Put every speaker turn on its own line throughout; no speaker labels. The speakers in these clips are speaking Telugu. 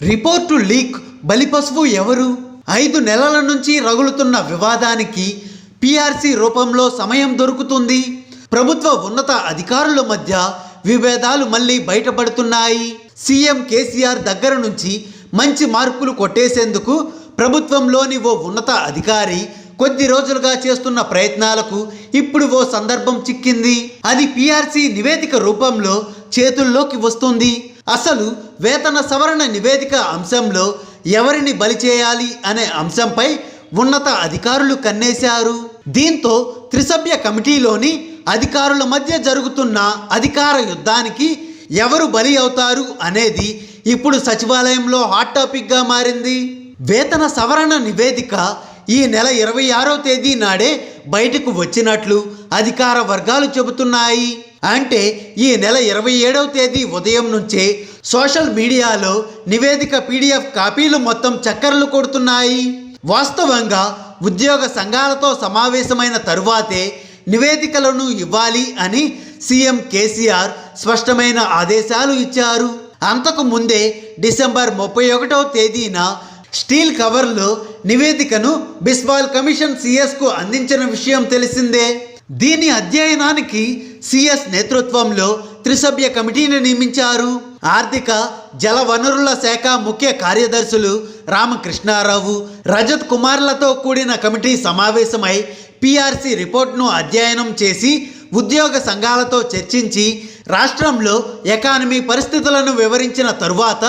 రిపోర్టు లీక్ బలిపశువు ఎవరు? ఐదు నెలల నుంచి రగులుతున్న వివాదానికి పీఆర్సీ రూపంలో సమయం దొరుకుతుంది. ప్రభుత్వ ఉన్నత అధికారుల మధ్య విభేదాలు మళ్ళీ బయటపడుతున్నాయి. సీఎం కేసీఆర్ దగ్గర నుంచి మంచి మార్కులు కొట్టేసేందుకు ప్రభుత్వంలోని ఓ ఉన్నత అధికారి కొద్ది రోజులుగా చేస్తున్న ప్రయత్నాలకు ఇప్పుడు ఓ సందర్భం చిక్కింది. అది పీఆర్సీ నివేదిక రూపంలో చేతుల్లోకి వస్తుంది. అసలు వేతన సవరణ నివేదిక అంశంలో ఎవరిని బలి చేయాలి అనే అంశంపై ఉన్నత అధికారులు కన్నేశారు. దీంతో త్రిసభ్య కమిటీలోని అధికారుల మధ్య జరుగుతున్న అధికార యుద్ధానికి ఎవరు బలి అవుతారు అనేది ఇప్పుడు సచివాలయంలో హాట్ టాపిక్గా మారింది. వేతన సవరణ నివేదిక ఈ నెల ఇరవై ఆరో తేదీ నాడే బయటకు వచ్చినట్లు అధికార వర్గాలు చెబుతున్నాయి. అంటే ఈ నెల ఇరవై ఏడవ తేదీ ఉదయం నుంచే సోషల్ మీడియాలో నివేదిక పీడిఎఫ్ కాపీలు మొత్తం చక్కర్లు కొడుతున్నాయి. వాస్తవంగా ఉద్యోగ సంఘాలతో సమావేశమైన తరువాతే నివేదికలను ఇవ్వాలి అని సీఎం కేసీఆర్ స్పష్టమైన ఆదేశాలు ఇచ్చారు. అంతకు ముందే డిసెంబర్ ముప్పై ఒకటవ తేదీన స్టీల్ కవర్లో నివేదికను బిస్వాల్ కమిషన్ సిఎస్కు అందించిన విషయం తెలిసిందే. దీని అధ్యయనానికి సిఎస్ నేతృత్వంలో త్రిసభ్య కమిటీని నియమించారు. ఆర్థిక జలవనరుల శాఖ ముఖ్య కార్యదర్శులు రామకృష్ణారావు రజత్ కుమార్లతో కూడిన కమిటీ సమావేశమై పిఆర్సి రిపోర్ట్ను అధ్యయనం చేసి ఉద్యోగ సంఘాలతో చర్చించి రాష్ట్రంలో ఎకానమీ పరిస్థితులను వివరించిన తరువాత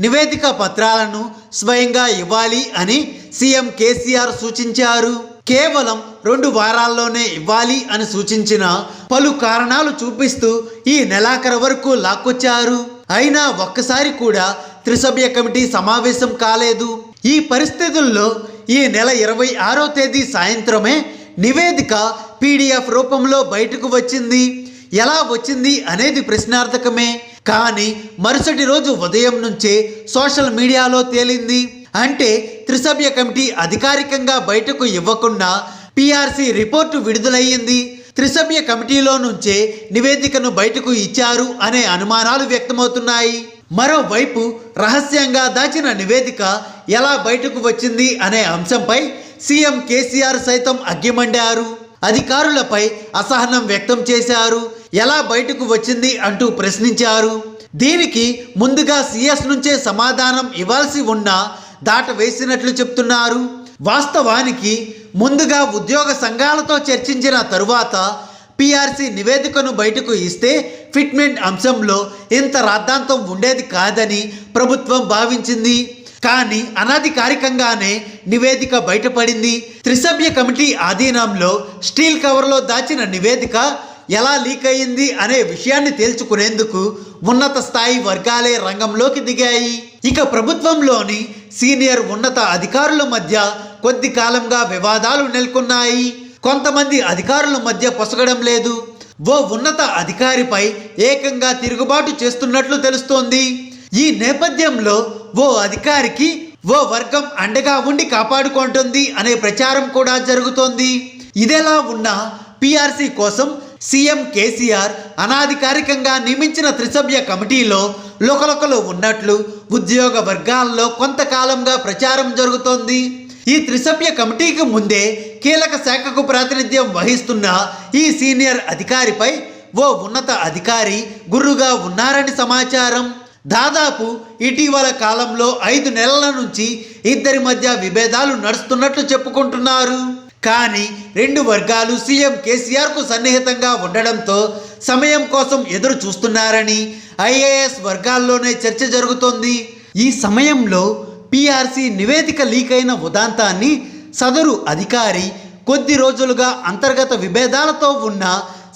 నివేదిక పత్రాలను స్వయంగా ఇవ్వాలి అని సీఎం కేసీఆర్ సూచించారు. కేవలం రెండు వారాల్లోనే ఇవ్వాలి అని సూచించిన పలు కారణాలు చూపిస్తూ ఈ నెలాఖరు వరకు లాక్కొచ్చారు. అయినా ఒక్కసారి కూడా త్రిసభ్య కమిటీ సమావేశం కాలేదు. ఈ పరిస్థితుల్లో ఈ నెల ఇరవై ఆరో తేదీ సాయంత్రమే నివేదిక పీడిఎఫ్ రూపంలో బయటకు వచ్చింది. ఎలా వచ్చింది అనేది ప్రశ్నార్థకమే. కానీ మరుసటి రోజు ఉదయం నుంచే సోషల్ మీడియాలో తేలింది. అంటే త్రిసభ్య కమిటీ అధికారికంగా బయటకు ఇవ్వకుండా పీఆర్సీ రిపోర్టు విడుదలయ్యింది. త్రిసభ్య కమిటీలో నుంచే నివేదికను బయటకు ఇచ్చారు అనే అనుమానాలు వ్యక్తమవుతున్నాయి. మరోవైపు రహస్యంగా దాచిన నివేదిక ఎలా బయటకు వచ్చింది అనే అంశంపై సీఎం కేసీఆర్ సైతం అగ్గిమండారు. అధికారులపై అసహనం వ్యక్తం చేశారు. ఎలా బయటకు వచ్చింది అంటూ ప్రశ్నించారు. దీనికి ముందుగా సీఎస్ నుంచే సమాధానం ఇవ్వాల్సి ఉన్నా దాట వేసినట్లు చెప్తున్నారు. వాస్తవానికి ముందుగా ఉద్యోగ సంఘాలతో చర్చించిన తరువాత పీఆర్సీ నివేదికను బయటకు ఇస్తే ఫిట్మెంట్ అంశంలో ఇంత రాద్ధాంతం ఉండేది కాదని ప్రభుత్వం భావించింది. కానీ అనధికారికంగానే నివేదిక బయటపడింది. త్రిసభ్య కమిటీ ఆధీనంలో స్టీల్ కవర్లో దాచిన నివేదిక ఎలా లీక్ అయింది అనే విషయాన్ని తేల్చుకునేందుకు ఉన్నత స్థాయి వర్గాలే రంగంలోకి దిగాయి. ఇక ప్రభుత్వంలోని సీనియర్ ఉన్నత అధికారుల మధ్య కొద్ది కాలంగా వివాదాలు నెలకొన్నాయి. కొంతమంది అధికారుల మధ్య పొసగడం లేదు. ఓ ఉన్నత అధికారిపై ఏకంగా తిరుగుబాటు చేస్తున్నట్లు తెలుస్తోంది. ఈ నేపథ్యంలో ఓ అధికారికి ఓ వర్గం అండగా ఉండి కాపాడుకుంటుంది అనే ప్రచారం కూడా జరుగుతోంది. ఇదేలా ఉన్నా పిఆర్సీ కోసం సీఎం కేసీఆర్ అనాధికారికంగా నియమించిన త్రిసభ్య కమిటీలో లోకలొకలు ఉన్నట్లు ఉద్యోగ వర్గాల్లో కొంతకాలంగా ప్రచారం జరుగుతోంది. ఈ త్రిసభ్య కమిటీకి ముందే కీలక శాఖకు ప్రాతినిధ్యం వహిస్తున్న ఈ సీనియర్ అధికారిపై ఓ ఉన్నత అధికారి గుర్రుగా ఉన్నారని సమాచారం. దాదాపు ఇటీవల కాలంలో ఐదు నెలల నుంచి ఇద్దరి మధ్య విభేదాలు నడుస్తున్నట్లు చెప్పుకుంటున్నారు. కానీ రెండు వర్గాలు సీఎం కేసీఆర్కు సన్నిహితంగా ఉండడంతో సమయం కోసం ఎదురు చూస్తున్నారని ఐఏఎస్ వర్గాల్లోనే చర్చ జరుగుతోంది. ఈ సమయంలో పీఆర్సీ నివేదిక లీక్ అయిన ఉదాంతాన్ని సదరు అధికారి కొద్ది రోజులుగా అంతర్గత విభేదాలతో ఉన్న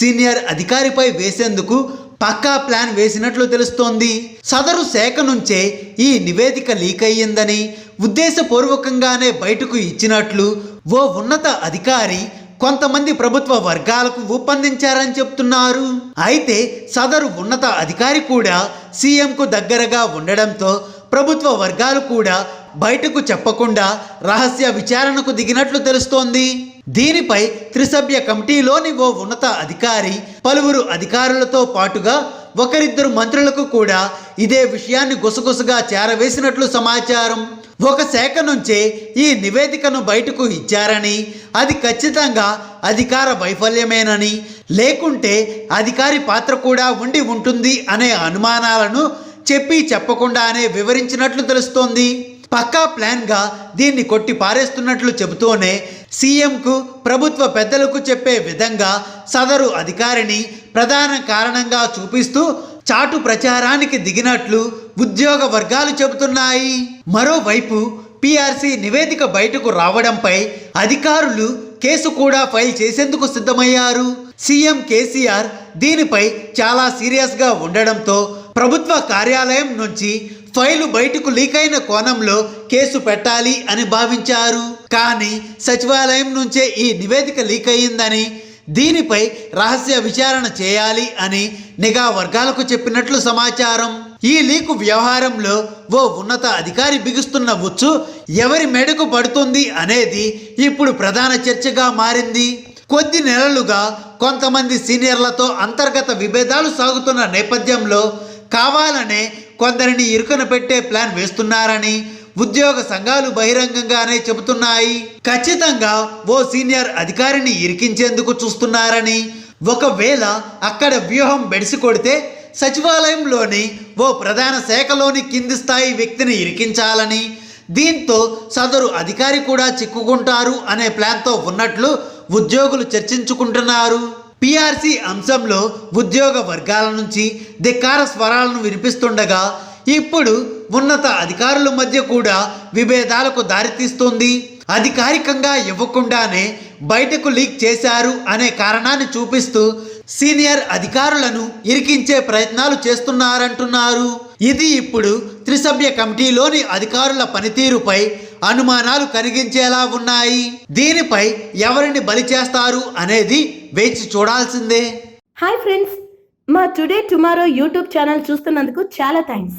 సీనియర్ అధికారిపై వేసేందుకు పక్కా ప్లాన్ వేసినట్లు తెలుస్తోంది. సదరు శాఖ నుంచే ఈ నివేదిక లీక్ అయ్యిందని ఉద్దేశపూర్వకంగానే బయటకు ఇచ్చినట్లు ఓ ఉన్నత అధికారి కొంతమంది ప్రభుత్వ వర్గాలకు ఊపందించారని చెప్తున్నారు. అయితే సదరు ఉన్నత అధికారి కూడా సీఎంకు దగ్గరగా ఉండడంతో ప్రభుత్వ వర్గాలు కూడా బయటకు చెప్పకుండా రహస్య విచారణకు దిగినట్లు తెలుస్తోంది. దీనిపై త్రిసభ్య కమిటీలోని ఓ ఉన్నత అధికారి పలువురు అధికారులతో పాటుగా ఒకరిద్దరు మంత్రులకు కూడా ఇదే విషయాన్ని గుసగుసగా చేరవేసినట్లు సమాచారం. ఒక శాఖ నుంచే ఈ నివేదికను బయటకు ఇచ్చారని అది ఖచ్చితంగా అధికార వైఫల్యమేనని లేకుంటే అధికారి పాత్ర కూడా ఉండి ఉంటుంది అనే అనుమానాలను చెప్పి చెప్పకుండానే వివరించినట్లు తెలుస్తోంది. పక్కా ప్లాన్గా దీన్ని కొట్టి పారేస్తున్నట్లు చెబుతూనే సీఎంకు ప్రభుత్వ పెద్దలకు చెప్పే విధంగా సదరు అధికారిని ప్రధాన కారణంగా చూపిస్తూ చాటు ప్రచారానికి దిగినట్లు ఉద్యోగ వర్గాలు చెబుతున్నాయి. మరోవైపు పీఆర్సీ నివేదిక బయటకు రావడంపై అధికారులు కేసు కూడా ఫైల్ చేసేందుకు సిద్ధమయ్యారు. సీఎం కేసీఆర్ దీనిపై చాలా సీరియస్గా ఉండడంతో ప్రభుత్వ కార్యాలయం నుంచి ఫైలు బయటకు లీక్ అయిన కోణంలో కేసు పెట్టాలి అని భావించారు. కానీ సచివాలయం నుంచే ఈ నివేదిక లీక్ అయ్యిందని దీనిపై రహస్య విచారణ చేయాలి అని నిఘా వర్గాలకు చెప్పినట్లు సమాచారం. ఈ లీకు వ్యవహారంలో ఓ ఉన్నత అధికారి బిగుస్తున్న ఉచ్చు ఎవరి మెడకు పడుతుంది అనేది ఇప్పుడు ప్రధాన చర్చగా మారింది. కొద్ది నెలలుగా కొంతమంది సీనియర్లతో అంతర్గత విభేదాలు సాగుతున్న నేపథ్యంలో కావాలనే కొందరిని ఇరుకన పెట్టే ప్లాన్ వేస్తున్నారని ఉద్యోగ సంఘాలు బహిరంగంగానే చెబుతున్నాయి. ఖచ్చితంగా ఓ సీనియర్ అధికారిని ఇరికించేందుకు చూస్తున్నారని ఒకవేళ అక్కడ వ్యూహం బెడిసి కొడితే సచివాలయంలోని ఓ ప్రధాన శాఖలోని కింది స్థాయి వ్యక్తిని ఇరికించాలని దీంతో సదరు అధికారి కూడా చిక్కుకుంటారు అనే ప్లాన్తో ఉన్నట్లు ఉద్యోగులు చర్చించుకుంటున్నారు. పిఆర్సీ అంశంలో ఉద్యోగ వర్గాల నుంచి ధిక్కార స్వరాలను వినిపిస్తుండగా ఇప్పుడు ఉన్నత అధికారుల మధ్య కూడా విభేదాలకు దారితీస్తుంది. అధికారికంగా ఇవ్వకుండానే బయటకు లీక్ చేశారు అనే కారణాన్ని చూపిస్తూ సీనియర్ అధికారులను ఇరికించే ప్రయత్నాలు చేస్తున్నారంటున్నారు. ఇది ఇప్పుడు త్రిసభ్య కమిటీలోని అధికారుల పనితీరుపై అనుమానాలు కలిగించేలా ఉన్నాయి. దీనిపై ఎవరిని బలి చేస్తారు అనేది వేచి చూడాల్సిందే.
హాయ్ ఫ్రెండ్స్ మా టుడే టుమారో యూట్యూబ్ ఛానల్ చూస్తున్నందుకు చాలా థ్యాంక్స్